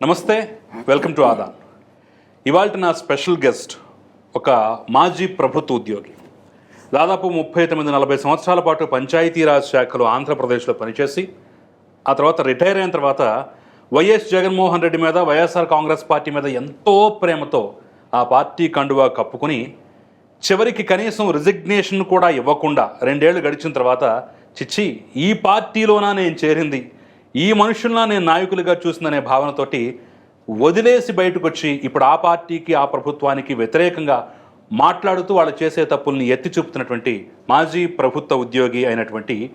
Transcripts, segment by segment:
నమస్తే welcome to Aadan ఇవాళ నా స్పెషల్ గెస్ట్ ఒక మాజీ ప్రభుత్వ ఉద్యోగి. దాదాపు ముప్పై తొమ్మిది నలభై సంవత్సరాల పాటు పంచాయతీరాజ్ శాఖలో ఆంధ్రప్రదేశ్లో పనిచేసి ఆ తర్వాత రిటైర్ అయిన తర్వాత వైఎస్ జగన్మోహన్ రెడ్డి మీద వైఎస్ఆర్ కాంగ్రెస్ పార్టీ మీద ఎంతో ప్రేమతో ఆ పార్టీ కండువా కప్పుకుని చివరికి కనీసం రిజిగ్నేషన్ కూడా ఇవ్వకుండా రెండేళ్ళు గడిచిన తర్వాత చిచ్చి ఈ పార్టీలోనా నేను చేరింది? ఈ మనుషుల్లా నేను నాయకులుగా చూసిందనే భావనతోటి వదిలేసి బయటకు వచ్చి ఇప్పుడు ఆ పార్టీకి ఆ ప్రభుత్వానికి వ్యతిరేకంగా మాట్లాడుతూ వాళ్ళు చేసే తప్పుల్ని ఎత్తి చూపుతున్నటువంటి మాజీ ప్రభుత్వ ఉద్యోగి అయినటువంటి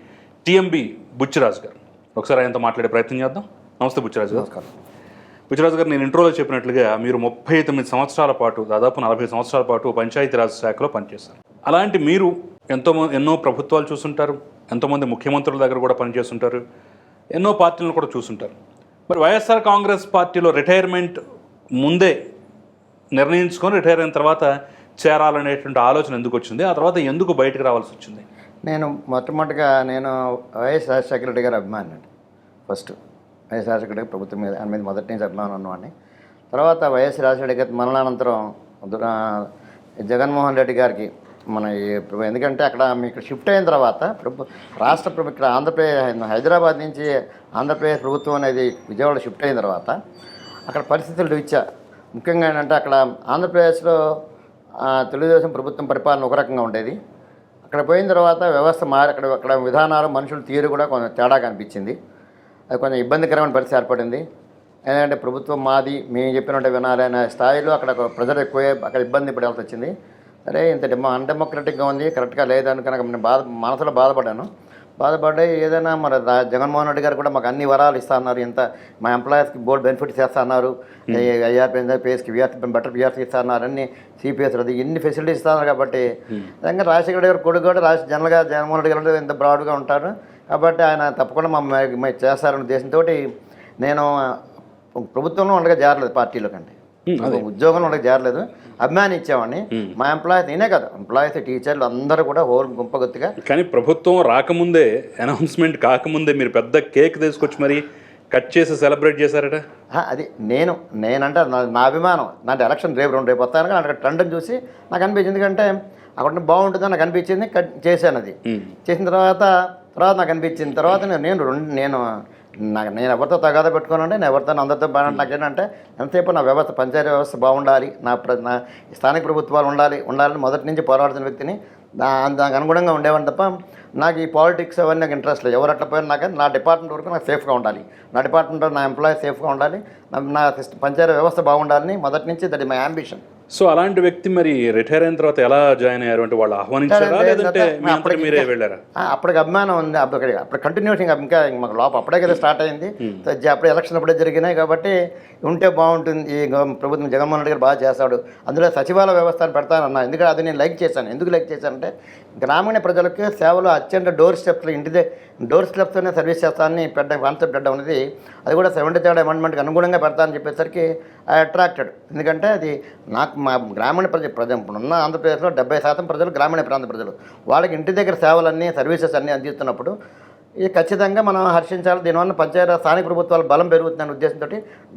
టిఎంబి బుచ్చిరాజు గారు. ఒకసారి ఆయనతో మాట్లాడే ప్రయత్నం చేద్దాం. నమస్తే బుచ్చిరాజు గారు. బుచ్చిరాజు గారు నేను ఇంట్రోలో చెప్పినట్లుగా మీరు ముప్పై తొమ్మిది సంవత్సరాల పాటు దాదాపు నలభై సంవత్సరాల పాటు పంచాయతీరాజ్ శాఖలో పనిచేశారు. అలాంటి మీరు ఎంతో ఎన్నో ప్రభుత్వాలు చూసుంటారు. ఎంతోమంది ముఖ్యమంత్రుల దగ్గర కూడా పనిచేస్తుంటారు ఎన్నో పార్టీలను కూడా చూసుంటారు. మరి వైఎస్ఆర్ కాంగ్రెస్ పార్టీలో రిటైర్మెంట్ ముందే నిర్ణయించుకొని రిటైర్ అయిన తర్వాత చేరాలనేటువంటి ఆలోచన ఎందుకు వచ్చింది? ఆ తర్వాత ఎందుకు బయటకు రావాల్సి వచ్చింది? నేను మొట్టమొదటిగా నేను వైఎస్ రాజశేఖర రెడ్డి గారి అభిమాని ఫస్ట్ వైఎస్ రాజశేఖర రెడ్డి ప్రభుత్వం మీద ఆయన మీద మొదటి నుంచి అభిమానం ఉన్నవాడిని. తర్వాత వైఎస్ రాజశేఖర రెడ్డి గారి మరణానంతరం జగన్మోహన్ రెడ్డి గారికి మన ఈ ఎందుకంటే అక్కడ మీకు షిఫ్ట్ అయిన తర్వాత ప్రభు రాష్ట్ర ప్రభు ఇక్కడ ఆంధ్రప్రదేశ్ హైదరాబాద్ నుంచి ఆంధ్రప్రదేశ్ ప్రభుత్వం అనేది విజయవాడ షిఫ్ట్ అయిన తర్వాత అక్కడ పరిస్థితులు రీత్యా ముఖ్యంగా ఏంటంటే అక్కడ ఆంధ్రప్రదేశ్లో తెలుగుదేశం ప్రభుత్వం పరిపాలన ఒక రకంగా ఉండేది. అక్కడ పోయిన తర్వాత వ్యవస్థ మారి అక్కడ అక్కడ విధానాలు మనుషుల తీరు కూడా కొంచెం తేడా కనిపించింది అది కొంచెం ఇబ్బందికరమైన పరిస్థితి ఏర్పడింది. ఎందుకంటే ప్రభుత్వం మాది మేము చెప్పినట్టు వినాలి అనే స్థాయిలో అక్కడ ప్రజలు ఎక్కువ అక్కడ ఇబ్బంది పడాల్సి వచ్చింది. సరే ఇంత డెమో అన్డెమోక్రటిక్గా ఉంది కరెక్ట్గా లేదని కనుక నేను బాధ మనసులో బాధపడ్డాను. బాధపడి ఏదైనా మన రా- జగన్మోహన్ రెడ్డి గారు కూడా మాకు అన్ని వరాలు ఇస్తా అన్నారు ఇంత మా ఎంప్లాయీస్కి బోర్డు బెనిఫిట్స్ చేస్తా అన్నారు ఐఆర్పీ పేస్కి విఆర్సీ బెటర్ విఆర్సీ ఇస్తా అన్నారు అన్ని సిపిఎస్ అది ఇన్ని ఫెసిలిటీస్ ఇస్తున్నారు కాబట్టి నిజంగా రాజశేఖర రెడ్డి గారు కొడుకు కూడా రాజ జనరల్గా జగన్మోహన్ రెడ్డి గారు ఇంత బ్రాడ్గా ఉంటారు. కాబట్టి ఆయన తప్పకుండా మా మా చేస్తారనే ఉద్దేశంతో నేను ప్రభుత్వంలో ఉండగా జారలేదు పార్టీలో కంటే. ఉద్యోగంలో ఉండగా జారలేదు. అభిమాని ఇచ్చేవాడిని. మా ఎంప్లాయీస్ నేనే కదా. ఎంప్లాయీస్ టీచర్లు అందరూ కూడా హోల్ గుంపగొత్తిగా. కానీ ప్రభుత్వం రాకముందే అనౌన్స్మెంట్ కాకముందే మీరు పెద్ద కేక్ తీసుకొచ్చి మరి కట్ చేసి సెలబ్రేట్ చేశారట? అది నేను నేనంటే నా నా అభిమానం. నా ఎలక్షన్ రేపు రెండు రేపు వస్తాను కానీ అక్కడ ట్రెండ్ని చూసి నాకు అనిపించింది. ఎందుకంటే అక్కడ బాగుంటుందని నాకు అనిపించింది. కట్ చేశాను అది. చేసిన తర్వాత తర్వాత నాకు అనిపించింది. తర్వాత నేను నేను రెండు నేను నాకు నేను ఎవరితో తగాద పెట్టుకోనండి నేను ఎవరితో అందరితో బాగా నాకేంటంటే ఎంతసేపు నా వ్యవస్థ పంచాయతీ వ్యవస్థ బాగుండాలి నా ప్ర నా స్థానిక ప్రభుత్వాలు ఉండాలి ఉండాలని మొదటి నుంచి పోరాడుతున్న వ్యక్తిని దానికి అనుగుణంగా ఉండేవాడిని తప్ప నాకు ఈ పాలిటిక్స్ అవన్నీ నాకు ఇంట్రెస్ట్ లేదు. ఎవరు అట్లా పోయినా నాకు నా డిపార్ట్మెంట్ వరకు నాకు సేఫ్గా ఉండాలి. నా డిపార్ట్మెంట్లో నా ఎంప్లాయీ సేఫ్గా ఉండాలి నా- పంచాయతీ వ్యవస్థ బాగుండాలని మొదటి నుంచి దట్ మై అంబిషన్. సో అలాంటి వ్యక్తి మరి రిటైర్ అయిన తర్వాత ఎలా జాయిన్ అయ్యారు? అంటే వాళ్ళు ఆహ్వానించారా లేదంటే అంతటి మీరే వెళ్ళారా? అప్పటికి అభిమానం ఉంది. అప్పుడు అప్పుడు కంటిన్యూస్ ఇంకా ఇంకా మాకు లోపల అప్పుడే కదా స్టార్ట్ అయింది. అప్పుడే ఎలక్షన్ అప్పుడే జరిగినాయి కాబట్టి ఉంటే బాగుంటుంది. ప్రభుత్వం జగన్మోహన్ రెడ్డి గారు బాగా చేస్తాడు. అందులో సచివాలయ వ్యవస్థను పెడతానన్నా. ఎందుకంటే అది నేను లైక్ చేశాను. ఎందుకు లైక్ చేశానంటే గ్రామీణ ప్రజలకు సేవలు అత్యంత డోర్ స్టెప్స్లో ఇంటిదే డోర్ స్టెప్స్తోనే సర్వీస్ చేస్తానని పెద్ద కాన్సెప్ట్ పెట్టడం అనేది అది కూడా సెవెంటీ థర్డ్ అమెండ్మెంట్కి అనుగుణంగా పెడతానని చెప్పేసరికి ఐ అట్రాక్టెడ్. ఎందుకంటే అది నాకు మా గ్రామీణ ప్రజ ప్రజ ఉన్న ఆంధ్రప్రదేశ్లో డెబ్బై శాతం ప్రజలు గ్రామీణ ప్రాంత ప్రజలు. వాళ్ళకి ఇంటి దగ్గర సేవలన్నీ సర్వీసెస్ అన్నీ అందిస్తున్నప్పుడు ఇది ఖచ్చితంగా మనం హర్షించాలి. దీనివల్ల పంచాయతీ స్థానిక ప్రభుత్వాల బలం పెరుగుతుందనే ఉద్దేశంతో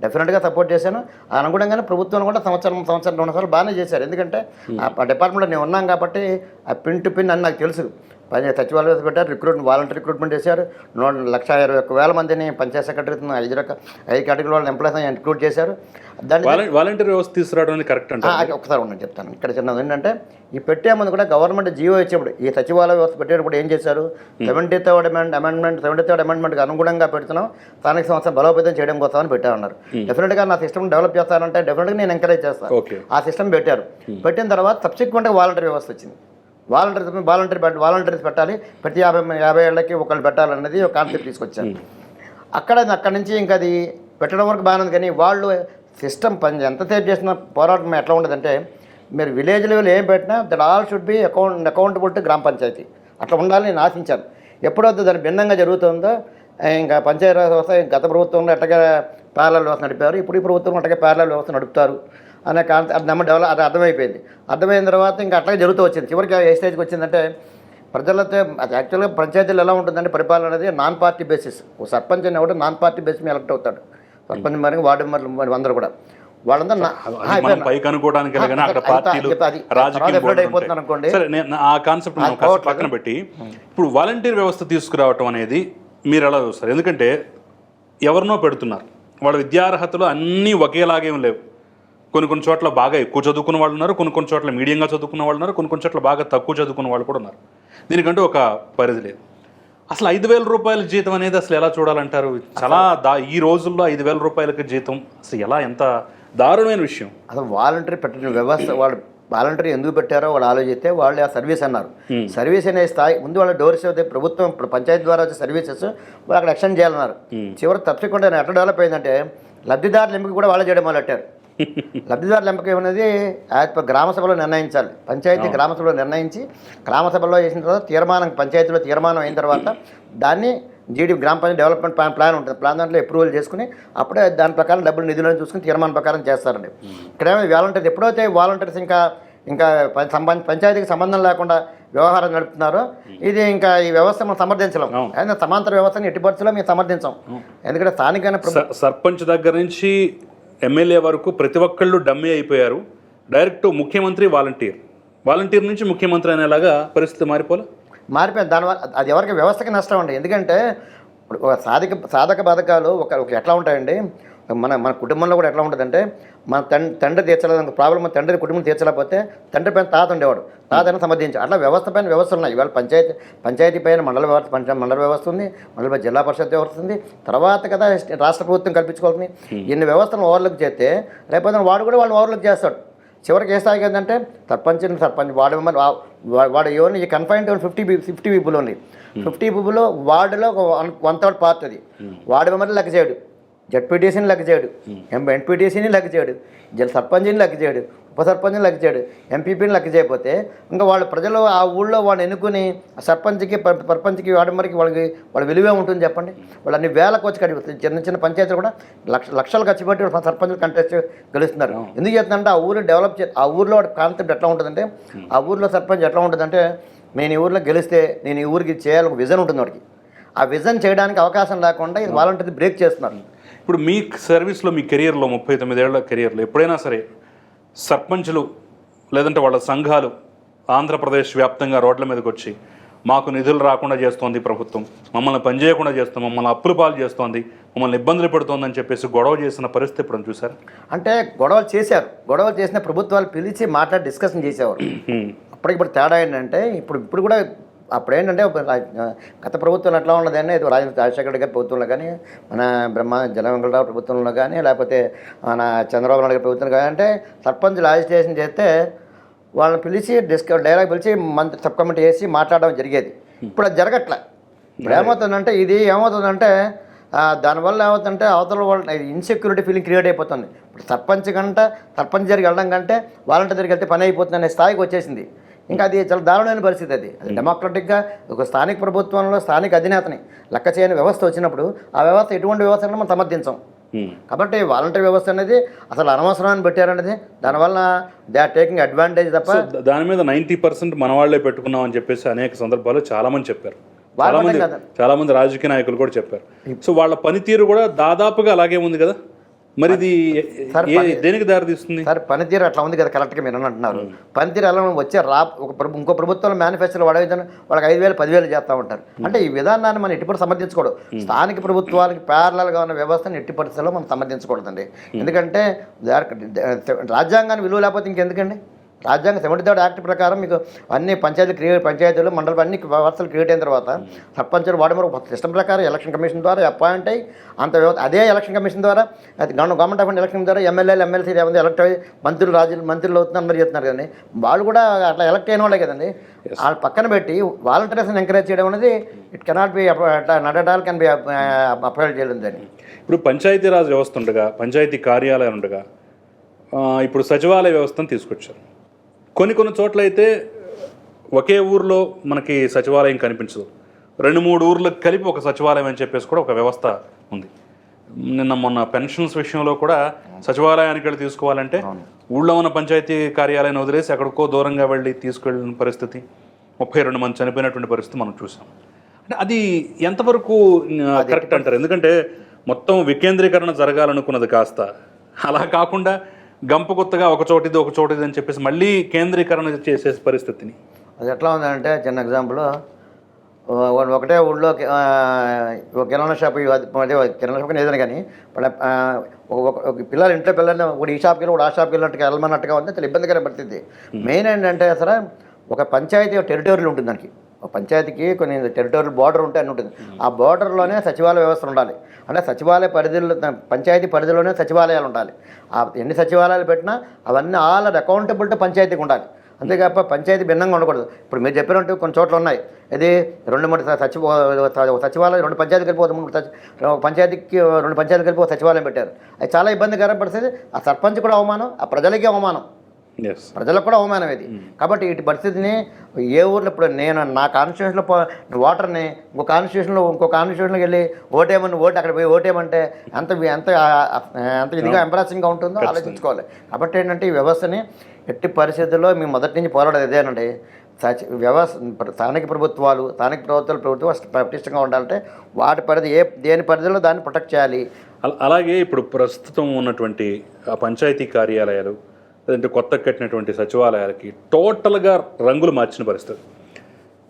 డెఫినెట్గా సపోర్ట్ చేశాను. అనుగుణంగానే ప్రభుత్వం కూడా సంవత్సరం సంవత్సరం రెండు సంవత్సరాలు బాగానే చేశారు. ఎందుకంటే ఆ డిపార్ట్మెంట్లో నేను ఉన్నాం కాబట్టి ఆ పిన్ టు పిన్ అని నాకు తెలుసు. పంచాయతీ సచివాలయ వ్యవస్థ పెట్టారు రిక్రూట్ వాలంటీర్ రిక్రూట్మెంట్ చేశారు. నూట లక్ష ఇరవై ఒక్క వేల మందిని పంచాయతీ సెక్రటరీ ఐదు రక ఐదు కేటగిరీ వాళ్ళని ఎంప్లాయీస్ రిక్రూట్ చేశారు. దాన్ని వాలం- వాలంటీర్ వ్యవస్థ తీసుకురావడం కరెక్ట్ అది ఒకసారి ఉన్నాను చెప్తాను. ఇక్కడ చిన్నది ఏంటంటే ఈ పెట్టే ముందు కూడా గవర్నమెంట్ జీవో ఇచ్చేప్పుడు ఈ సచివాలయ వ్యవస్థ పెట్టేటప్పుడు ఏం చేశారు? Seventy third amend amendment seventy third అమెండ్మెంట్కి అనుగుణంగా పెడుతున్నాం. స్థానిక సంస్థ బలోపేతం చేయడం కోసమని పెట్టారన్నారు. డెఫినెట్గా నా సిస్టమ్ డెవలప్ చేస్తానంటే డెఫినెట్గా నేను ఎంకరేజ్ చేస్తాను ఆ సిస్టమ్ పెట్టారు. పెట్టిన తర్వాత సబ్సిక్వెంట్గా వాలంటరీ వ్యవస్థ వచ్చింది. వాలంటీర్ వాలంటీర్ వాలంటీర్స్ పెట్టాలి. ప్రతి యాభై యాభై ఏళ్ళకి ఒకళ్ళు పెట్టాలన్నది ఒక కాన్సెప్ట్ తీసుకొచ్చారు. అక్కడ అక్కడి నుంచి ఇంకా అది పెట్టడం వరకు బాగానే ఉంది. కానీ వాళ్ళు సిస్టమ్ పని ఎంతసేపు చేసిన పోరాటం ఎట్లా ఉండదంటే మీరు విలేజ్ లెవెల్ ఏం పెట్టినా that all should be account accountable to గ్రామ పంచాయతీ. అట్లా ఉండాలని నేను ఆశించాను ఎప్పుడైతే దాని భిన్నంగా జరుగుతుందో ఇంకా పంచాయతీ వ్యవస్థ గత ప్రభుత్వంలో ఎట్టగా ప్యారల వ్యవస్థ నడిపారు. ఇప్పుడు ఈ ప్రభుత్వం అట్టగా ప్యారల వ్యవస్థ నడుపుతారు. అనే నమ్మ డెవలప్ అది అర్థమైపోయింది. అర్థమైన తర్వాత ఇంకా అట్లాగే జరుగుతూ వచ్చింది. చివరికి ఏ స్టేజ్కి వచ్చిందంటే ప్రజలతో అది యాక్చువల్గా పంచాయతీలు ఎలా ఉంటుందంటే పరిపాలన అనేది నాన్ పార్టీ బేసిస్. ఓ సర్పంచ్ అనేవాడు నాన్ పార్టీ బేస్ మీద ఎలక్ట్ అవుతాడు. సర్పంచ్ మరి వార్డు మెంబర్లు అందరూ కూడా. పక్కన పెట్టి ఇప్పుడు వాలంటీర్ వ్యవస్థ తీసుకురావటం అనేది మీరు ఎలా చూస్తారు? ఎందుకంటే ఎవరినో పెడుతున్నారు. వాళ్ళ విద్యార్హతలు అన్నీ ఒకేలాగే లేవు. కొన్ని కొన్ని చోట్ల బాగా ఎక్కువ చదువుకున్న వాళ్ళు ఉన్నారు కొన్ని కొన్ని చోట్ల మీడియంగా చదువుకున్న వాళ్ళు ఉన్నారు కొన్ని కొన్ని చోట్ల బాగా తక్కువ చదువుకున్న వాళ్ళు కూడా ఉన్నారు. దీనికంటూ ఒక పరిధి లేదు. అసలు ఐదు వేల రూపాయల జీతం అనేది అసలు ఎలా చూడాలంటారు? చాలా దా ఈ రోజుల్లో ఐదు వేల రూపాయలకి జీతం అసలు ఎలా ఎంత దారుణమైన విషయం. అసలు వాలంటరీ పెట్టిన వ్యవస్థ వాళ్ళు వాలంటరీ ఎందుకు పెట్టారో వాళ్ళు ఆలోచిస్తే వాళ్ళు ఆ సర్వీస్ అన్నారు. సర్వీస్ అనే స్థాయి ముందు వాళ్ళ డోర్స్ అయితే ప్రభుత్వం ఇప్పుడు పంచాయతీ ద్వారా వచ్చే సర్వీసెస్ వాళ్ళు అక్కడ ఎక్స్టెండ్ చేయాలన్నారు. చివరి తప్పకుండా ఎట్లా డెవలప్ అయిందంటే లబ్ధిదారుల ఎంపిక కూడా వాళ్ళే చేయడం మొదలెట్టారు. లబ్ధిదారుల ఎంపిక పర్ గ్రామ సభలో నిర్ణయించాలి. పంచాయతీ గ్రామ సభలో నిర్ణయించి గ్రామ సభలో చేసిన తర్వాత తీర్మానం పంచాయతీలో తీర్మానం అయిన తర్వాత దాన్ని జీడీ గ్రామ పంచాయతీ డెవలప్మెంట్ ప్లాన్ ప్లాన్ ఉంటుంది. ప్లాన్ దాంట్లో అప్రూవల్ చేసుకుని అప్పుడే దాని ప్రకారం డబ్బులు నిధులను చూసుకుని తీర్మానం ప్రకారం చేస్తారండి. ఇక్కడ వాలంటీర్స్ ఎప్పుడైతే వాలంటీర్స్ ఇంకా ఇంకా పం- సంబం పంచాయతీకి సంబంధం లేకుండా వ్యవహారం నడుపుతున్నారో ఇది ఇంకా ఈ వ్యవస్థ మనం సమర్థించలేం. అయినా సమాంతర వ్యవస్థని ఎట్టి పరిస్థితుల్లో మేము సమర్థించాం. ఎందుకంటే స్థానికైన ప్రభు- స- సర్పంచ్ దగ్గర నుంచి ఎమ్మెల్యే వరకు ప్రతి ఒక్కళ్ళు డమ్మీ అయిపోయారు. డైరెక్ట్ ముఖ్యమంత్రి వాలంటీర్. వాలంటీర్ నుంచి ముఖ్యమంత్రి అనేలాగా పరిస్థితి మారిపోలే? మారిపోయింది. దానివల్ల అది ఎవరికి వ్యవస్థకి నష్టం అండి. ఎందుకంటే సాధక సాధక బాధకాలు ఒక ఎట్లా ఉంటాయండి? మన మన కుటుంబంలో కూడా ఎట్లా ఉంటుందంటే మన తండ్రి తండ్రి తీర్చలేదు ప్రాబ్లం తండ్రి కుటుంబం తీర్చలేకపోతే తండ్రి పైన తాత ఉండేవాడు. తాతని సమర్థించి అట్లా వ్యవస్థ పైన వ్యవస్థలు ఉన్నాయి. ఇవాళ పంచాయతీ పంచాయతీ పైన మండల వ్యవస్థ పంచాయతీ మండల వ్యవస్థ ఉంది మండల పైన జిల్లా పరిషత్ వ్యవస్థ ఉంది. తర్వాత కదా రాష్ట్ర ప్రభుత్వం కల్పించుకోవాల్సింది. ఇన్ని వ్యవస్థలను ఓవర్లుక్ చేస్తే రేపొద్దున వాడు కూడా వాళ్ళని ఓవర్లుక్ చేస్తాడు. చివరికి ఏ స్థాయికి ఏంటంటే సర్పంచ్ సర్పంచ్ వార్డు మెంబర్ వాడు only confine to fifty fifty people only. Fifty people వార్డులో ఒక వన్ వన్ థర్డ్ పార్ట్ అది. వార్డు మెంబర్ని లెక్క చేయడు. జడ్పీటీసీని లెక్క చేయడు. ఎం ఎన్పీటీసీని లెక్క చేయడు. జల్ సర్పంచ్ని లెక్క చేయడు. ఉప సర్పంచ్ని లెక్క చేయడు. ఎంపీపీని లెక్క చేయకపోతే ఇంకా వాళ్ళు ప్రజలు ఆ ఊళ్ళో వాళ్ళు ఎన్నుకుని ఆ సర్పంచ్కి సర్పంచ్కి వార్డు మెంబర్కి వాళ్ళకి వాళ్ళ విలువే ఉంటుంది చెప్పండి. వాళ్ళు అన్ని వేలకు వచ్చి కడిపోతుంది చిన్న చిన్న పంచాయతీలు కూడా లక్ష లక్షలు ఖర్చు పెట్టి సర్పంచులు కంటెస్ట్ గెలుస్తున్నారు. ఎందుకు చేస్తుందంటే ఆ ఊరు డెవలప్ చే ఆ ఊర్లో కాన్సెప్ట్ ఎట్లా ఉంటుందంటే ఆ ఊర్లో సర్పంచ్ ఎట్లా ఉంటుందంటే నేను ఈ ఊర్లో గెలిస్తే నేను ఈ ఊరికి చేయాలి ఒక విజన్ ఉంటుంది వాడికి. ఆ విజన్ చేయడానికి అవకాశం లేకుండా ఇది వాలంటీర్ బ్రేక్ చేస్తున్నారు. ఇప్పుడు మీ సర్వీస్లో మీ కెరియర్లో ముప్పై తొమ్మిదేళ్ళ కెరియర్లో ఎప్పుడైనా సరే సర్పంచులు లేదంటే వాళ్ళ సంఘాలు ఆంధ్రప్రదేశ్ వ్యాప్తంగా రోడ్ల మీదకి వచ్చి మాకు నిధులు రాకుండా చేస్తోంది ప్రభుత్వం. మమ్మల్ని పనిచేయకుండా చేస్తుంది మమ్మల్ని అప్పుల పాలు చేస్తోంది మమ్మల్ని ఇబ్బందులు పెడుతోందని చెప్పేసి గొడవ చేసిన పరిస్థితి ఇప్పుడు చూసారు అంటే గొడవలు చేశారు. గొడవలు చేసిన ప్రభుత్వాలు పిలిచి మాట్లాడి డిస్కషన్ చేసేవారు. అప్పటికి ఇప్పుడు తేడా ఏంటంటే ఇప్పుడు ఇప్పుడు కూడా అప్పుడు ఏంటంటే ఒక రా- గత ప్రభుత్వం ఎట్లా ఉన్నదని ఇది రాజ రాజశేఖర రెడ్డి గారి ప్రభుత్వంలో కానీ మన బ్రహ్మ జల వెంకటరావు ప్రభుత్వంలో కానీ లేకపోతే మన చంద్రబాబు నాయుడు గారి ప్రభుత్వంలో కానీ అంటే సర్పంచ్ రాజిస్ట్రేషన్ చేస్తే వాళ్ళని పిలిచి డిస్క డైలాగ్ పిలిచి మంత్రి సబ్ కమిటీ వేసి మాట్లాడడం జరిగేది. ఇప్పుడు అది జరగట్లే. ఇప్పుడు ఏమవుతుందంటే ఇది ఏమవుతుందంటే దానివల్ల ఏమవుతుందంటే అవతల వాళ్ళ ఇన్సెక్యూరిటీ ఫీలింగ్ క్రియేట్ అయిపోతుంది. ఇప్పుడు సర్పంచ్ కంటే సర్పంచ్ దగ్గరికి వెళ్ళడం కంటే వాలంటీర్ దగ్గరికి వెళ్తే పని అయిపోతుంది అనే స్థాయికి వచ్చేసింది. ఇంకా అది చాలా దారుణమైన పరిస్థితి అది. అది డెమోక్రటిక్గా ఒక స్థానిక ప్రభుత్వంలో స్థానిక అధినేతని లెక్క చేయని వ్యవస్థ వచ్చినప్పుడు ఆ వ్యవస్థ ఎటువంటి వ్యవస్థ మనం సమర్థించాం. కాబట్టి వాలంటీర్ వ్యవస్థ అనేది అసలు అనవసరమని పెట్టారనేది దానివల్ల దే ఆర్ టేకింగ్ అడ్వాంటేజ్ తప్ప దాని మీద నైంటీ పర్సెంట్ మన వాళ్ళే పెట్టుకున్నాం అని చెప్పేసి అనేక సందర్భాల్లో చాలా మంది చెప్పారు చాలా మంది. చాలా రాజకీయ నాయకులు కూడా చెప్పారు. సో వాళ్ళ పనితీరు కూడా దాదాపుగా అలాగే ఉంది కదా? మరి ఇది దేనికి దారి తీస్తుంది సార్ పనితీరు అట్లా ఉంది కదా కరెక్ట్గా మీరు అని అంటున్నారు పనితీరు ఎలా వచ్చే రా ఒక ప్రభు- ఇంకో ప్రభుత్వంలో మేనిఫెస్టోలో వాడేదాన్ని వాళ్ళకి ఐదు వేలు పదివేలు చేస్తూ ఉంటారు. అంటే ఈ విధానాన్ని మనం ఎట్టి సమర్థించకూడదు. స్థానిక ప్రభుత్వానికి ప్యారలల్గా ఉన్న వ్యవస్థను ఎట్టి పరిస్థితుల్లో మనం సమర్థించకూడదండి. ఎందుకంటే రాజ్యాంగాన్ని విలువ లేకపోతే ఇంకెందుకండి? రాజ్యాంగ సెవెంటీ థర్డ్ యాక్ట్ ప్రకారం మీకు అన్ని పంచాయతీ క్రియేట్ పంచాయతీలు మండలం అన్ని వ్యవస్థలు క్రియేట్ అయిన తర్వాత సర్పంచులు వాడు మరి సిస్టమ్ ప్రకారం ఎలక్షన్ కమిషన్ ద్వారా అపాయింట్ అయ్యి అంత వ్యవస్థ అదే ఎలక్షన్ కమిషన్ ద్వారా అది గవర్నమెంట్ ఆఫ్ ఎలక్షన్ ద్వారా ఎమ్మెల్యేలు ఎమ్మెల్సీ ఏమైనా ఎలక్ట్ అయ్యి మంత్రులు రాజులు మంత్రులు అవుతున్నారు మరి చెప్తున్నారు కదండి. వాళ్ళు కూడా అట్లా ఎలక్ట్ అయిన వాళ్ళే కదండి. వాళ్ళ పక్కన పెట్టి వాలంటీర్స్ని ఎంకరేజ్ చేయడం అనేది it cannot be not at all can be appraised చేయడం దాన్ని. ఇప్పుడు పంచాయతీరాజ్ వ్యవస్థ ఉండగా పంచాయతీ కార్యాలయం ఉండగా ఇప్పుడు సచివాలయ వ్యవస్థను తీసుకొచ్చారు. కొన్ని కొన్ని చోట్ల అయితే ఒకే ఊర్లో మనకి సచివాలయం కనిపించదు. రెండు మూడు ఊర్లకు కలిపి ఒక సచివాలయం అని చెప్పేసి కూడా ఒక వ్యవస్థ ఉంది. నిన్న మొన్న పెన్షన్స్ విషయంలో కూడా సచివాలయానికి వెళ్ళి తీసుకోవాలంటే ఊళ్ళో ఉన్న పంచాయతీ కార్యాలయాన్ని వదిలేసి ఎక్కడికో దూరంగా వెళ్ళి తీసుకెళ్ళిన పరిస్థితి ముప్పై రెండు మంది చనిపోయినటువంటి పరిస్థితి మనం చూసాం. అంటే అది ఎంతవరకు కరెక్ట్ అంటారు? ఎందుకంటే మొత్తం వికేంద్రీకరణ జరగాలనుకున్నది కాస్త. అలా కాకుండా గంప కొత్తగా ఒక చోటిది ఒక చోటిది అని చెప్పేసి మళ్ళీ కేంద్రీకరణ చేసే పరిస్థితిని. అది ఎట్లా ఉందంటే చిన్న ఎగ్జాంపుల్ ఒకటే ఊళ్ళో ఒక కిరాణా షాప్ కిరాణా షాప్ ఏదైనా కానీ వాళ్ళ ఒక పిల్లలు ఇంట్లో పిల్లల్ని ఒకటి ఈ షాప్కి వెళ్ళి ఆ షాప్కి వెళ్ళినట్టుగా వెళ్ళమన్నట్టుగా ఉంది చాలా ఇబ్బందికర పరిస్థితి. మెయిన్ ఏంటంటే అసలు ఒక పంచాయతీ టెరిటోరియల్ ఉంటుంది దానికి. పంచాయతీకి కొన్ని టెరిటోరియల్ బార్డర్ ఉంటే అని ఉంటుంది. ఆ బార్డర్లోనే సచివాలయ వ్యవస్థ ఉండాలి. అంటే సచివాలయ పరిధిలో పంచాయతీ పరిధిలోనే సచివాలయాలు ఉండాలి. ఆ ఎన్ని సచివాలయాలు పెట్టినా అవన్నీ ఆల్ అకౌంటబుల్ టు పంచాయతీకి ఉండాలి. అంతేకాక పంచాయతీ భిన్నంగా ఉండకూడదు. ఇప్పుడు మీరు చెప్పినట్టు కొన్ని చోట్ల ఉన్నాయి. ఇది రెండు మూడు సచివ సచివాలయం రెండు పంచాయతీ కలిపి మూడు పంచాయతీకి రెండు పంచాయతీ కలిపి సచివాలయం పెట్టారు. అది చాలా ఇబ్బందికరం పరిస్థితి. ఆ సర్పంచ్ కూడా అవమానం ఆ ప్రజలకి అవమానం. ప్రజలకు కూడా అవమానం ఇది. కాబట్టి ఇటు పరిస్థితిని ఏ ఊర్లో ఇప్పుడు నేను నా కాన్స్టిట్యూషన్లో వాటర్ని ఇంకో కాన్స్టిట్యూషన్లో ఇంకో కాన్స్టిట్యూషన్లోకి వెళ్ళి ఓటేమని ఓటు అక్కడ పోయి ఓటేమంటే ఎంత ఎంత ఎంత ఇదిగా ఎంబరాసింగ్గా ఉంటుందో ఆలోచించుకోవాలి. కాబట్టి ఏంటంటే ఈ వ్యవస్థని ఎట్టి పరిస్థితుల్లో మేము మొదటి నుంచి పోరాడేది ఇదేనండి వ్యవస్థ స్థానిక ప్రభుత్వాలు స్థానిక ప్రభుత్వాలు ప్రభుత్వం పటిష్టంగా ఉండాలంటే వాటి పరిధి ఏ దేని పరిధిలో దాన్ని ప్రొటెక్ట్ చేయాలి. అల- అలాగే ఇప్పుడు ప్రస్తుతం ఉన్నటువంటి ఆ పంచాయతీ కార్యాలయాలు లేదంటే కొత్త కట్టినటువంటి సచివాలయాలకి టోటల్గా రంగులు మార్చిన పరిస్థితి.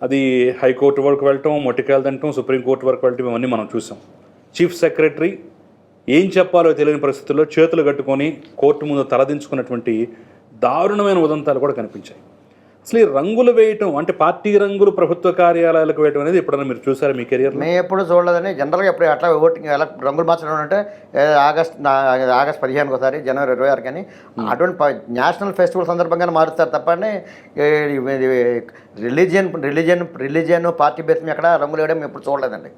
అది హైకోర్టు వరకు వెళ్ళటం మొట్టికాయలు తినటం సుప్రీంకోర్టు వరకు వెళ్ళటం ఇవన్నీ మనం చూసాం. చీఫ్ సెక్రటరీ ఏం చెప్పాలో తెలియని పరిస్థితుల్లో చేతులు కట్టుకొని కోర్టు ముందు తలదించుకున్నటువంటి దారుణమైన ఉదంతాలు కూడా కనిపించాయి. అసలు ఈ రంగులు వేయటం అంటే పార్టీ రంగులు ప్రభుత్వ కార్యాలయాలకు వేయటం అనేది ఎప్పుడైనా మీరు చూసారా మీ కెరియర్లో? మేము ఎప్పుడు చూడలేదని జనరల్గా ఎప్పుడు అట్లా ఓటింగ్ ఎలా రంగులు మార్చడం అంటే ఆగస్ట్ ఆగస్ట్ పదిహేనుకి ఒకసారి జనవరి ఇరవై ఆరు కానీ అటువంటి నేషనల్ ఫెస్టివల్ సందర్భంగా మారుస్తారు తప్పని religion religion religion party base మీద ఎక్కడ రంగులు వేయడం ఎప్పుడు చూడలేదండి.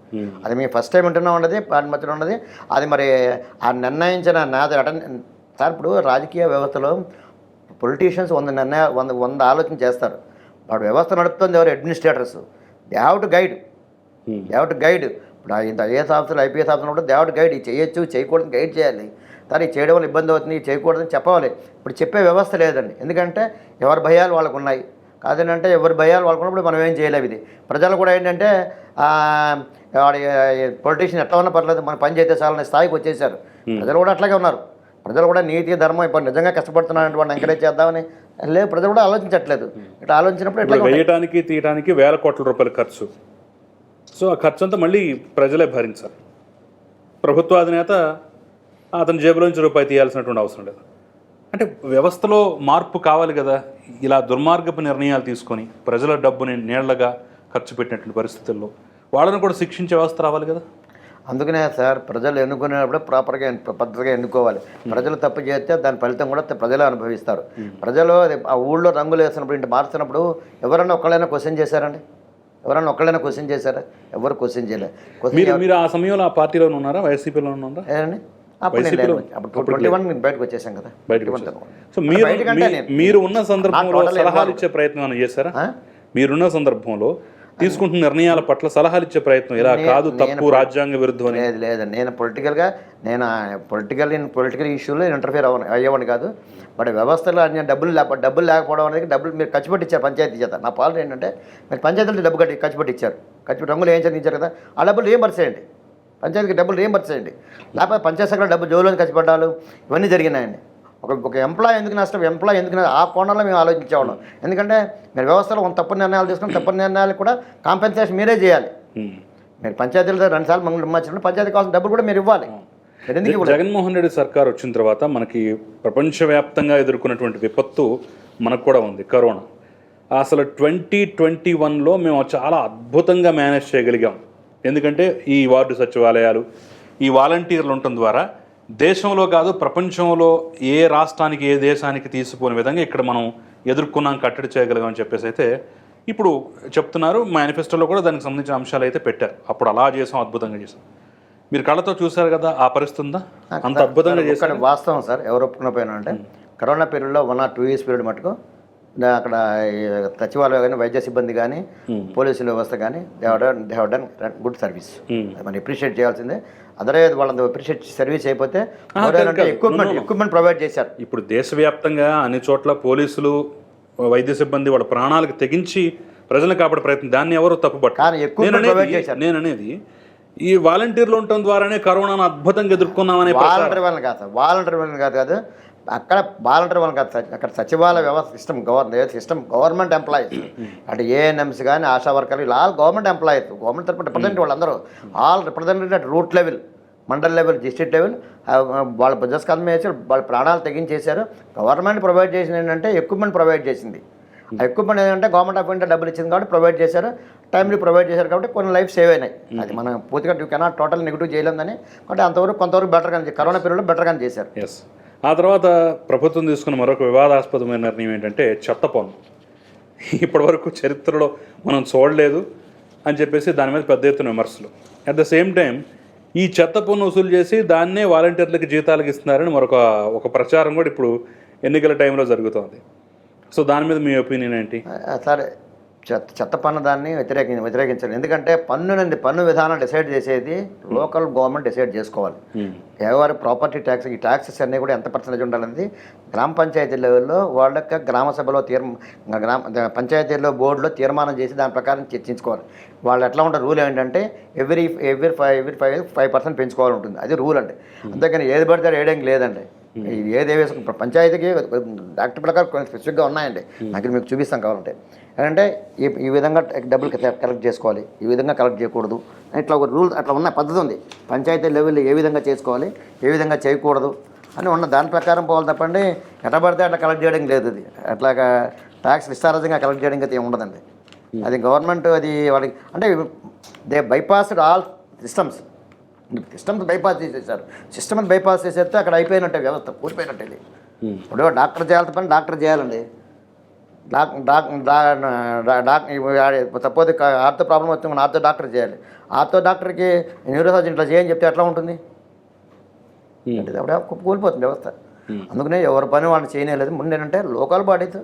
అది మేము ఫస్ట్ టైం వింటున్నా ఉన్నది పార్టీ మధ్యలో ఉన్నది. అది మరి ఆ నిర్ణయించిన నాది అటెండ్ సార్ ఇప్పుడు రాజకీయ వ్యవస్థలో పొలిటీషియన్స్ వంద నిర్ణయ వంద వంద ఆలోచన చేస్తారు. వాడు వ్యవస్థ నడుపుతుంది ఎవరు? Administrators they have to guide దేవట్ guide ఇప్పుడు ఇంత ఐఏఎస్ ఆఫీసర్లు ఐపీఎస్ ఆఫీసర్లు కూడా దేవట్ గైడ్ ఇది చేయొచ్చు చేయకూడదు గైడ్ చేయాలి. కానీ చేయడం వల్ల ఇబ్బంది అవుతుంది చేయకూడదని చెప్పవాలి. ఇప్పుడు చెప్పే వ్యవస్థ లేదండి. ఎందుకంటే ఎవరి భయాలు వాళ్ళకు ఉన్నాయి కాదంటే ఎవరి భయాలు వాళ్ళకు ఉన్నప్పుడు మనం ఏం చేయలేము ఇది. ప్రజలు కూడా ఏంటంటే వాడి పొలిటీషియన్ ఎట్లా ఉన్నా పర్లేదు మన పని చేస్తే చాలనే స్థాయికి వచ్చేసారు. ప్రజలు కూడా అట్లాగే ఉన్నారు. ప్రజలు కూడా నీతి ధర్మం ఇప్పుడు నిజంగా కష్టపడుతున్నారంటే వాడిని ఎంకరేజ్ చేద్దామని లేదు ప్రజలు కూడా ఆలోచించట్లేదు. ఇట్లా ఆలోచించినప్పుడు ఎట్లా ఇప్పుడు వేయటానికి తీయటానికి వేల కోట్ల రూపాయల ఖర్చు. సో ఆ ఖర్చు అంతా మళ్ళీ ప్రజలే భరించాలి. ప్రభుత్వ అధినేత అతని జేబులోంచి రూపాయి తీయాల్సినటువంటి అవసరం లేదు. అంటే వ్యవస్థలో మార్పు కావాలి కదా. ఇలా దుర్మార్గపు నిర్ణయాలు తీసుకొని ప్రజల డబ్బుని నీళ్ళగా ఖర్చు పెట్టినటువంటి పరిస్థితుల్లో వాళ్ళని కూడా శిక్షించే వ్యవస్థ రావాలి కదా. అందుకనే సార్ ప్రజలు ఎన్నుకునేటప్పుడు ప్రాపర్గా పద్ధతిగా ఎన్నుకోవాలి. ప్రజలు తప్పు చేస్తే దాని ఫలితం కూడా ప్రజలే అనుభవిస్తారు. ప్రజలు ఆ ఊళ్ళో రంగులు వేసినప్పుడు ఇంటి మార్చినప్పుడు ఎవరైనా ఒక్కళ్ళైనా క్వశ్చన్ చేశారండి? ఎవరైనా ఒక్కళ్ళైనా క్వశ్చన్ చేశారా? ఎవరు క్వశ్చన్ చేయలేదు మీరు మీరు ఆ సమయంలో ఆ పార్టీలో ఉన్నారా? వైసీపీలో ఉన్నారా? ఏదండి అప్పుడు ట్వంటీ వన్ నేను బయటకు వచ్చేసాం కదా. బయటకు 21 వచ్చారు. సో మీరు మీరు ఉన్న సందర్భంలో సలహాలు. ఇచ్చే ప్రయత్నం చేశారా? మీరున్న సందర్భంలో తీసుకుంటున్న నిర్ణయాల పట్ల సలహాలు ఇచ్చే ప్రయత్నం. ఇలా కాదు తప్పు రాజ్యాంగ విరుద్ధం లేదు లేదు. నేను పొలిటికల్గా నేను పొలిటికల్ పొలిటికల్ ఇష్యూలో ఇంటర్ఫియర్ అవ్వను అయ్యేవాడిని కాదు. బట్ వ్యవస్థలో అన్ని డబ్బులు లేక డబ్బులు లేకపోవడం అనేది డబ్బులు మీరు ఖర్చు పెట్టి ఇచ్చారు పంచాయతీ చేత. నా పాలన ఏంటంటే మీరు పంచాయతీలు డబ్బు కట్టి ఖర్చు పెట్టి ఇచ్చారు ఖర్చు రంగులు ఏం ఇచ్చారు కదా? ఆ డబ్బులు రీఎంబర్స్ చేయండి. పంచాయతీకి డబ్బులు రీఎంబర్స్ చేయండి. లేకపోతే పంచాయతీ సెక్రటరీ డబ్బు జోలో ఖర్చు పెట్టాలి. ఇవన్నీ జరిగినాయండి. ఒక ఒక ఎంప్లాయ్ ఎందుకు నష్టం? ఎంప్లాయ్ ఎందుకు? ఆ కోణంలో మేము ఆలోచించేవాళ్ళం. ఎందుకంటే మీరు వ్యవస్థలో కొంత తప్పు నిర్ణయాలు తీసుకుని తప్పు నిర్ణయాలకు కూడా కాంపెన్సేషన్ మీరే చేయాలి. మీరు పంచాయతీలో రెండుసార్లు మంగళ మార్చినప్పుడు పంచాయతీ కావాల్సిన డబ్బులు కూడా మీరు ఇవ్వాలి. జగన్మోహన్ రెడ్డి సర్కార్ వచ్చిన తర్వాత మనకి ప్రపంచవ్యాప్తంగా ఎదుర్కొన్నటువంటి విపత్తు మనకు కూడా ఉంది కరోనా. అసలు ట్వంటీ ట్వంటీ వన్లో మేము చాలా అద్భుతంగా మేనేజ్ చేయగలిగాం. ఎందుకంటే ఈ వార్డు సచివాలయాలు ఈ వాలంటీర్లు ఉండటం ద్వారా దేశంలో కాదు ప్రపంచంలో ఏ రాష్ట్రానికి ఏ దేశానికి తీసిపోని విధంగా ఇక్కడ మనం ఎదుర్కొన్నాం కట్టడి చేయగలిగాం అని చెప్పేసి అయితే ఇప్పుడు చెప్తున్నారు. మేనిఫెస్టోలో కూడా దానికి సంబంధించిన అంశాలు అయితే పెట్టారు. అప్పుడు అలా చేసాం అద్భుతంగా చేసాం. మీరు కళ్ళతో చూసారు కదా ఆ పరిస్థితి ఉందా? అంత అద్భుతంగా చేశారు. ఒక్కటి వాస్తవం సార్ ఎవరు ఒప్పుకున్న అంటే కరోనా పీరియడ్లో one or two years period మటుకు దా- అక్కడ సచివాలయం కానీ వైద్య సిబ్బంది కానీ పోలీసుల వ్యవస్థ కానీ they've done they've done good service మనం అప్రిషియేట్ చేయాల్సిందే. అదర్వైజ్ వాళ్ళని అప్రిషియేట్ సర్వీస్ అయిపోతే. ఎక్విప్మెంట్ ఎక్విప్మెంట్ ప్రొవైడ్ చేశారు. ఇప్పుడు దేశవ్యాప్తంగా అన్ని చోట్ల పోలీసులు వైద్య సిబ్బంది వాళ్ళ ప్రాణాలకు తెగించి ప్రజలను కాపాడే ప్రయత్నం దాన్ని ఎవరు తప్పుపట్టారు నేను అనేది చేశారు. నేను అనేది ఈ వాలంటీర్లు ఉండటం ద్వారానే కరోనాను అద్భుతంగా ఎదుర్కొన్నామనే వాలంటరీ వల్ల కాదు వాలంటరీ వల్ల కాదు కాదు. అక్కడ వాలంటరీ వాళ్ళకి అక్కడ సచివాలయ వ్యవస్థ system government system government employees. అంటే ఏఎన్ఎంస్ కానీ ఆశా వర్కర్లు ఇలా ఆల్ గవర్నమెంట్ ఎంప్లాయీస్. గవర్నమెంట్ తరపున రిప్రజెంట్ వాళ్ళందరూ. All representative at root level mandal level district level. వాళ్ళ బిజినెస్ వేసారు వాళ్ళ ప్రాణాలు తెగించేశారు. గవర్నమెంట్ ప్రొవైడ్ చేసింది ఏంటంటే ఎక్విప్మెంట్ ప్రొవైడ్ చేసింది. ఆ ఎక్విప్మెంట్ ఏంటంటే గవర్నమెంట్ ఆఫ్ ఇండియా డబ్బులు ఇచ్చింది కాబట్టి ప్రొవైడ్ చేశారు. టైంలీ ప్రొవైడ్ చేశారు కాబట్టి కొన్ని లైఫ్ సేవ్ అయినాయి. అది మనం పూర్తిగా యూ కెనాట్ టోటల్ నెగిటివ్ చేయలేదని కాబట్టి అంతవరకు కొంతవరకు బెటర్గా కరోనా పీరియడ్లో బెటర్గా చేశారు. ఎస్ ఆ తర్వాత ప్రభుత్వం తీసుకున్న మరొక వివాదాస్పదమైన నిర్ణయం ఏంటంటే చెత్త పన్ను ఇప్పటివరకు చరిత్రలో మనం చూడలేదు అని చెప్పేసి దాని మీద పెద్ద ఎత్తున విమర్శలు. అట్ ద సేమ్ టైం ఈ చెత్త పన్ను వసూలు చేసి దాన్నే వాలంటీర్లకి జీతాలకు ఇస్తున్నారని మరొక ఒక ప్రచారం కూడా ఇప్పుడు ఎన్నికల టైంలో జరుగుతోంది. సో దాని మీద మీ ఒపీనియన్ ఏంటి? సరే. చెత్త చెత్త పన్ను దాన్ని వ్యతిరేకి వ్యతిరేకించాలి ఎందుకంటే పన్నునంది పన్ను విధానం డిసైడ్ చేసేది లోకల్ గవర్నమెంట్ డిసైడ్ చేసుకోవాలి. ఎవరి ప్రాపర్టీ ట్యాక్స్ ఈ ట్యాక్సెస్ అన్నీ కూడా ఎంత పర్సెంటేజ్ ఉండాలనేది గ్రామ పంచాయతీ లెవెల్లో వాళ్ళ యొక్క గ్రామ సభలో తీర్మ గ్రామ పంచాయతీలో బోర్డులో తీర్మానం చేసి దాని ప్రకారం చర్చించుకోవాలి. వాళ్ళు ఎట్లా ఉంటారు రూల్ ఏంటంటే every every five every five five percent పెంచుకోవాలి ఉంటుంది అది రూల్ అండి. అంతేకాని ఏది పడితే వేయడానికి లేదండి. ఏది వేసుకుని పంచాయతీకి డాక్టర్ ప్రకారం స్పెసిఫిక్గా ఉన్నాయండి. నాకు మీకు చూపిస్తాం కావాలంటే. ఏంటంటే ఈ ఈ విధంగా డబ్బులు కలెక్ట్ చేసుకోవాలి. ఈ విధంగా కలెక్ట్ చేయకూడదు. ఇట్లా ఒక రూల్ అట్లా ఉన్న పద్ధతి ఉంది. పంచాయతీ లెవెల్లో ఏ విధంగా చేసుకోవాలి ఏ విధంగా చేయకూడదు అని ఉన్న దాని ప్రకారం పోవాలి తప్పండి. ఎట్లా పడితే అట్లా కలెక్ట్ చేయడం లేదు అది. అట్లాగా ట్యాక్స్ విస్తారంగా కలెక్ట్ చేయడం అయితే ఉండదండి. అది గవర్నమెంట్ అది వాళ్ళకి అంటే they bypassed all systems. Systems bypass చేసేసారు. సిస్టమ్ బైపాస్ చేసేస్తే అక్కడ అయిపోయినట్టే వ్యవస్థ కూలిపోయినట్టే ఇది ఇప్పుడు డాక్టర్ చేయాల్సిన పని డాక్టర్ చేయాలండి. Doc doc doc suppose ortho problem వస్తే మన ఆర్థో డాక్టర్ చేయాలి. ఆర్థో డాక్టర్కి న్యూరోసర్జన్ ఇట్లా చేయని చెప్తే ఎట్లా ఉంటుంది? అంటే అప్పుడే కూలిపోతుంది వ్యవస్థ. అందుకనే ఎవరి పని వాళ్ళు చేయలేదు ముందు ఏంటంటే లోకల్ బాడీస్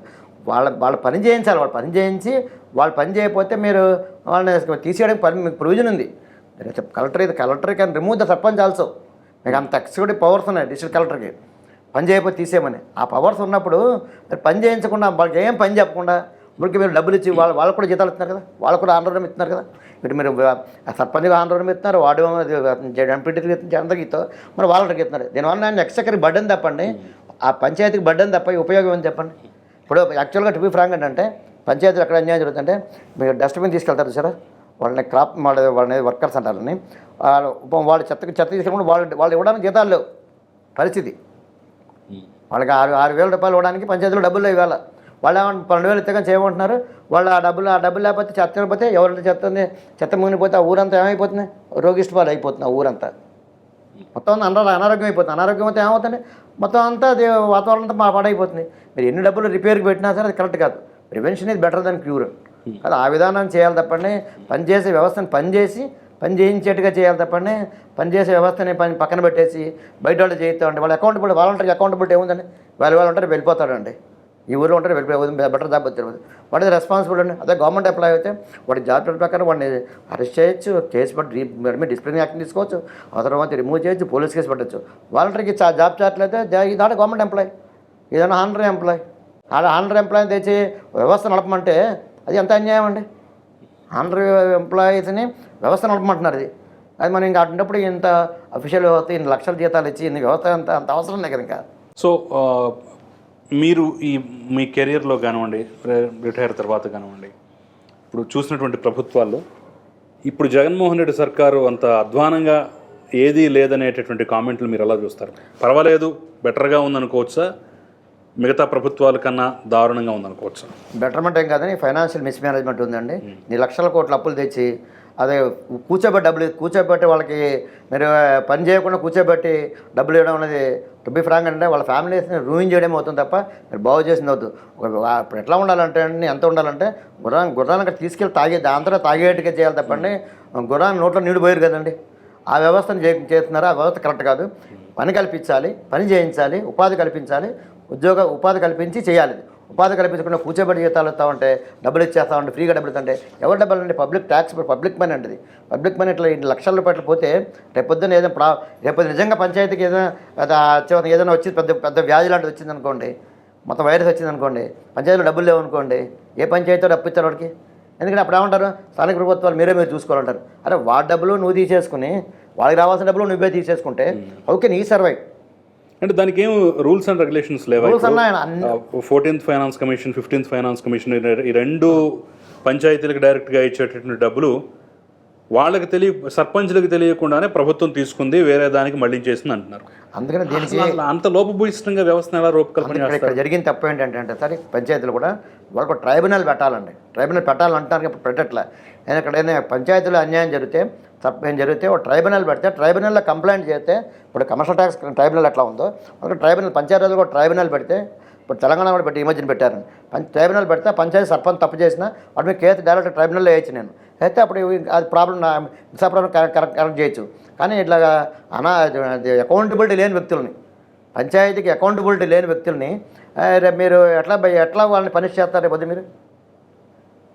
వాళ్ళ వాళ్ళ పని చేయించాలి. వాళ్ళ పని చేయించి వాళ్ళు పని చేయకపోతే మీరు వాళ్ళని తీసేయడానికి పని మీకు ప్రొవిజన్ ఉంది. కలెక్టర్ ఇది collector can remove the sarpanch also. మీకు అంత ఎక్సిక్యూటివ్ పవర్స్ ఉన్నాయి డిస్ట్రిక్ట్ కలెక్టర్కి. పని చేయకపోతే తీసేయమని. ఆ పవర్స్ ఉన్నప్పుడు మరి పని చేయించకుండా వాళ్ళకి ఏం పని చెప్పకుండా మురికి మీరు డబ్బులు ఇచ్చి వాళ్ళు వాళ్ళకు కూడా జీతాలు ఇస్తున్నారు కదా? వాళ్ళకు కూడా ఆందోళన ఇస్తున్నారు కదా? ఇటు మీరు సర్పంచ్గా ఆందోళన ఇస్తున్నారు వార్డు ఎంపీటీకి అందరికి ఇస్తారు మరి వాళ్ళకి ఇస్తున్నారు. దీనివల్ల నేను ఎక్స్చక్కరి బడ్డని తప్పండి. ఆ పంచాయతీకి బడ్డని తప్ప ఉపయోగం ఏమని చెప్పండి? ఇప్పుడు యాక్చువల్గా టు బి ఫ్రాంక్ ఏంటంటే పంచాయతీలు ఎక్కడ అన్యాయం జరుగుతుందంటే మీరు డస్ట్బిన్ తీసుకెళ్తారు సార్ వాళ్ళని క్రాప్ వాళ్ళ వాళ్ళని వర్కర్స్ అంటారని వాళ్ళు వాళ్ళు చెత్తకి చెత్త తీసుకెళ్ళకుండా వాళ్ళు వాళ్ళు ఇవ్వడానికి జీతాలు లేవు. పరిస్థితి. వాళ్ళకి ఆరు ఆరు వేల రూపాయలు ఇవ్వడానికి పంచాయతీలో డబ్బులు ఇవాళ వాళ్ళు పన్నెండు వేలు ఇత్తగా చేయమంటున్నారు. వాళ్ళు ఆ డబ్బులు ఆ డబ్బులు లేకపోతే చెత్త లేకపోతే ఎవరంటే చెత్త ఉంది? చెత్త మునిగిపోతే ఆ ఊరంతా ఏమైపోతుంది? రోగిష్టి పాలు అయిపోతుంది ఆ ఊరంతా. మొత్తం అంతా అనారో అనారోగ్యం అయిపోతుంది అనారోగ్యం అయితే ఏమవుతుంది? మొత్తం అంతా అది వాతావరణం అంతా మా పాడైపోతుంది. మీరు ఎన్ని డబ్బులు రిపేర్కి పెట్టినా సరే అది కరెక్ట్ కాదు. Prevention is better than cure. అది ఆ విధానం చేయాలి తప్పండి. పనిచేసే వ్యవస్థను పనిచేసి పని చేయించేట్టుగా చేయాలి తప్పండి. పనిచేసే వ్యవస్థని పని పక్కన పెట్టేసి బయట వాళ్ళు చేయిస్తామండి. వాళ్ళ అకౌంటబిలిటీ వాలంటీర్కి అకౌంటబిలిటీ ఏముందండి? వాళ్ళు వాళ్ళు ఉంటారు వెళ్ళిపోతాడండి ఈ ఊరిలో ఉంటారు వెళ్ళిపోయి బెటర్ జాబ్ వచ్చింది. వాటి రెస్పాన్సిబుల్ అండి. అదే గవర్నమెంట్ ఎంప్లాయ్ అయితే వాడి జాబ్ ప్రకారం వాడిని అరెస్ట్ చేయొచ్చు కేసు పట్టి మీద డిసిప్లిన్ యాక్షన్ తీసుకోవచ్చు ఆ తర్వాత రిమూవ్ చేయొచ్చు పోలీస్ కేసు పెట్టచ్చు. వాలంటీర్కి జాబ్ చాట్లయితే అయితే ఆడ గవర్నమెంట్ ఎంప్లాయ్ ఏదైనా ఆనరీ ఎంప్లాయ్ ఆడ ఆనరీ ఎంప్లాయ్ తెచ్చి వ్యవస్థ నడపమంటే అది ఎంత అన్యాయం అండి? ఆంధ్ర ఎంప్లాయీస్ని వ్యవస్థ నడపమంటున్నారు అది అది మనం ఇంకా అటున్నప్పుడు ఇంత అఫీషియల్ వ్యవస్థ ఇన్ని లక్షల జీతాలు ఇచ్చి ఇన్ని వ్యవస్థ అంత అంత అవసరం లేదు ఇంకా. సో మీరు ఈ మీ కెరియర్లో కానివ్వండి రిటైర్ తర్వాత కానివ్వండి ఇప్పుడు చూసినటువంటి ప్రభుత్వాల్లో ఇప్పుడు జగన్మోహన్ రెడ్డి సర్కారు అంత అధ్వానంగా ఏదీ లేదనేటటువంటి కామెంట్లు మీరు ఎలా చూస్తారు? పర్వాలేదు బెటర్గా ఉందనుకోవచ్చా? మిగతా ప్రభుత్వాల కన్నా దారుణంగా ఉందనుకోవచ్చు. బెటర్మెంట్ ఏం కాదని ఫైనాన్షియల్ మిస్మేనేజ్మెంట్ ఉందండి. నీ లక్షల కోట్ల అప్పులు తెచ్చి అదే కూర్చోబెట్టి డబ్బులు కూర్చోబెట్టి వాళ్ళకి మీరు పని చేయకుండా కూర్చోబెట్టి డబ్బులు ఇవ్వడం అనేది టు బి ఫ్రాంక్ అంటే వాళ్ళ ఫ్యామిలీస్ని రూయిన్ చేయడం అవుతుంది తప్ప మీరు బాగు చేసింది అవుతుంది. ఎట్లా ఉండాలంటే అండి ఎంత ఉండాలంటే గుర్రాన్ని గుర్రాన్ని అక్కడ తీసుకెళ్ళి తాగే దాంతో తాగేట్టుగా చేయాలి తప్పండి. గుర్రాన్ని నోట్లో నీళ్ళు పోయారు కదండి. ఆ వ్యవస్థను చేస్తున్నారు? ఆ వ్యవస్థ కరెక్ట్ కాదు. పని కల్పించాలి పని చేయించాలి ఉపాధి కల్పించాలి ఉద్యోగ ఉపాధి కల్పించి చేయాలి. ఉపాధి కల్పించకుండా కూర్చోబెట్టి జీతాలు ఇస్తామంటే డబ్బులు ఇచ్చేస్తామంటే ఫ్రీగా డబ్బులు ఇస్తుంటే ఎవరి డబ్బులు అండి పబ్లిక్ ట్యాక్స్ పబ్లిక్ మనీ అండి పబ్లిక్ మనీ ఇట్లా ఇన్ని లక్షల రూపాయలు పోతే రేపొద్దున ఏదైనా ప్రా రేపు నిజంగా పంచాయతీకి ఏదైనా ఏదైనా వచ్చి పెద్ద పెద్ద వ్యాధి లాంటిది వచ్చిందనుకోండి మొత్తం వైరస్ వచ్చిందనుకోండి పంచాయతీలో డబ్బులు లేవనుకోండి ఏ పంచాయతీతో డబ్బు ఇచ్చారు వాడికి? ఎందుకంటే అప్పుడు ఏమంటారు? స్థానిక ప్రభుత్వాలు మీరే మీరు చూసుకోవాలంటారు. అరే వాడి డబ్బులు నువ్వు తీసేసుకుని వాళ్ళకి రావాల్సిన డబ్బులు నువ్వే తీసేసుకుంటే ఓకే నీ సర్వై అంటే దానికి ఏం రూల్స్ అండ్ రెగ్యులేషన్స్ లేవా fourteenth finance commission fifteenth finance commission ఈ రెండు పంచాయతీలకు డైరెక్ట్గా ఇచ్చేటటువంటి డబ్బులు వాళ్ళకి తెలియ సర్పంచ్లకు తెలియకుండానే ప్రభుత్వం తీసుకుంది వేరే దానికి మళ్ళించేసింది అంటున్నారు. అందుకని దీనికి అంత లోపభూయిష్టంగా వ్యవస్థను ఎలా రూపకల్పన ఇక్కడ జరిగిన తప్పు ఏంటంటే అంటే సరే పంచాయతీలు కూడా వాళ్ళకు ట్రైబ్యునల్ పెట్టాలండి. ట్రైబ్యునల్ పెట్టాలంటారు ఇప్పుడు పెట్టట్లే. ఏదైనా పంచాయతీలో అన్యాయం జరిగితే తప్పేం జరిగితే ఒక ట్రైబ్యునల్ పెడితే ట్రైబ్యునల్లో కంప్లైంట్ చేస్తే ఇప్పుడు కమర్షియల్ ట్యాక్స్ ట్రైబ్యునల్ ఎట్లా ఉందో ఒక ట్రైబ్యునల్ పంచాయతీలో కూడా ట్రైబ్యునల్ పెడితే ఇప్పుడు తెలంగాణ కూడా పెట్టి ఈ మధ్యన పెట్టారు. పంచ ట్రైబ్యునల్ పెడితే పంచాయతీ సర్పంచ్ తప్పు చేసినా వాటి మీద కేసు డైరెక్ట్ ట్రైబ్యునల్లో వేయచ్చు నేను. అయితే అప్పుడు అది problem Disha problem correct correct చేయొచ్చు. కానీ ఇట్లా అనా అకౌంటబిలిటీ లేని వ్యక్తులని పంచాయతీకి అకౌంటబిలిటీ లేని వ్యక్తుల్ని రేపు మీరు ఎట్లా ఎట్లా వాళ్ళని పనిష్ చేస్తారు రేపు మీరు?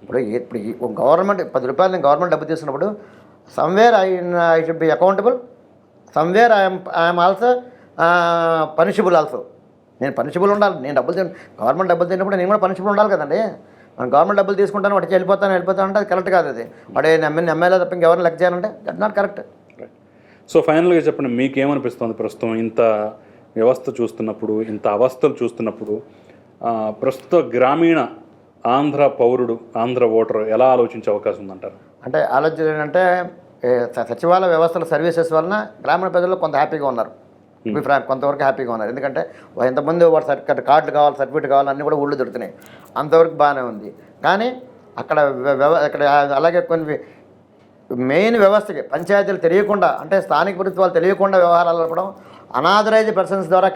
ఇప్పుడు ఇప్పుడు గవర్నమెంట్ పది రూపాయలు గవర్నమెంట్ డబ్బు తీసుకున్నప్పుడు somewhere I I should be accountable somewhere I'm I'm also punishable also నేను పనిషబుల్ ఉండాలి. నేను డబ్బులు తిన గవర్నమెంట్ డబ్బులు తిన్నప్పుడు నేను కూడా పనిషబుల్ ఉండాలి కదండి. మనం గవర్నమెంట్ డబ్బులు తీసుకుంటాను వాటికి వెళ్ళిపోతాను వెళ్ళిపోతాను అంటే అది కరెక్ట్ కాదు అది. వాడు ఎమ్మెల్యే ఎమ్మెల్యే తప్ప ఇంకెవరిని లెక్క చేయాలంటే దట్ నాట్ కరెక్ట్ సో ఫైనల్గా చెప్పండి మీకేమనిపిస్తుంది ప్రస్తుతం ఇంత వ్యవస్థ చూస్తున్నప్పుడు ఇంత అవస్థలు చూస్తున్నప్పుడు? ప్రస్తుత గ్రామీణ ఆంధ్ర పౌరుడు ఆంధ్ర ఓటర్ ఎలా ఆలోచించే అవకాశం ఉందంటారు? అంటే ఆలోచన ఏంటంటే సచివాలయ వ్యవస్థల సర్వీసెస్ వలన గ్రామీణ ప్రజలు కొంత హ్యాపీగా ఉన్నారు. అభిప్రాయం కొంతవరకు హ్యాపీగా ఉన్నారు. ఎందుకంటే ఇంతకుముందు వాడు సర్టిఫికెట్ కార్డులు కావాలి సర్టిఫికేట్ కావాలి అన్నీ కూడా ఊళ్ళు దొరుకుతున్నాయి. అంతవరకు బాగానే ఉంది. కానీ అక్కడ అక్కడ అలాగే కొన్ని మెయిన్ వ్యవస్థకి పంచాయతీలు తెలియకుండా అంటే స్థానిక ప్రభుత్వాలు తెలియకుండా వ్యవహారాలు జరపడం అనాథరైజ్డ్ పర్సన్స్ ద్వారా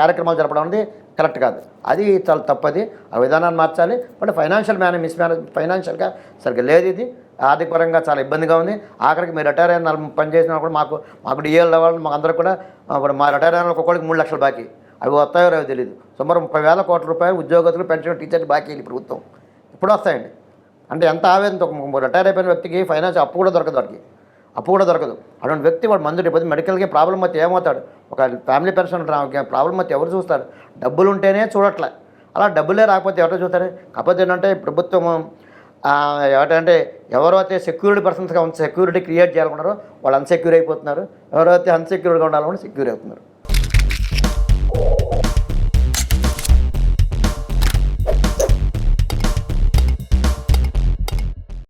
కార్యక్రమాలు జరపడం అనేది కరెక్ట్ కాదు. అది చాలా తప్పది. ఆ విధానాన్ని మార్చాలి. బట్ ఫైనాన్షియల్ మేనే మిస్ మేనేజ్ ఫైనాన్షియల్గా సరిగ్గా లేదు ఇది. ఆర్థికపరంగా చాలా ఇబ్బందిగా ఉంది. ఆఖరికి మీరు రిటైర్ అయిన నలభై పని చేసినా కూడా మాకు మాకు డిఎల్ వాళ్ళు మాకు అందరూ కూడా ఇప్పుడు మా రిటైర్ అయిన ఒక్కొక్కడికి మూడు లక్షలు బాకీ. అవి వస్తాయో రావో తెలియదు సుమారు ముప్పై వేల కోట్ల రూపాయలు ఉద్యోగస్తులు పెన్షన్ టీచర్లు బాకీ ప్రభుత్వం. ఇప్పుడు వస్తాయండి. అంటే ఎంత ఆవేదనతో రిటైర్ అయిపోయిన వ్యక్తికి ఫైనాన్స్ అప్పు కూడా దొరకదు వాడికి. అప్పు కూడా దొరకదు. అటువంటి వ్యక్తి వాడు మందు డిపోతే మెడికల్కి ప్రాబ్లం అయితే ఏమవుతాడు? ఒక ఫ్యామిలీ పెన్షన్ ప్రాబ్లం అయితే ఎవరు చూస్తారు? డబ్బులు ఉంటేనే చూడట్లే. అలా డబ్బులే రాకపోతే ఎవరో చూస్తారు? కాకపోతే ఏంటంటే ప్రభుత్వం ఏమిటంటే ఎవరైతే సెక్యూరిటీ పర్సన్స్గా సెక్యూరిటీ క్రియేట్ చేయాలనుకున్నారో వాళ్ళు అన్సెక్యూర్ అయిపోతున్నారు. ఎవరైతే అన్సెక్యూర్డ్గా ఉండాలనుకుంటే సెక్యూర్ అవుతున్నారు.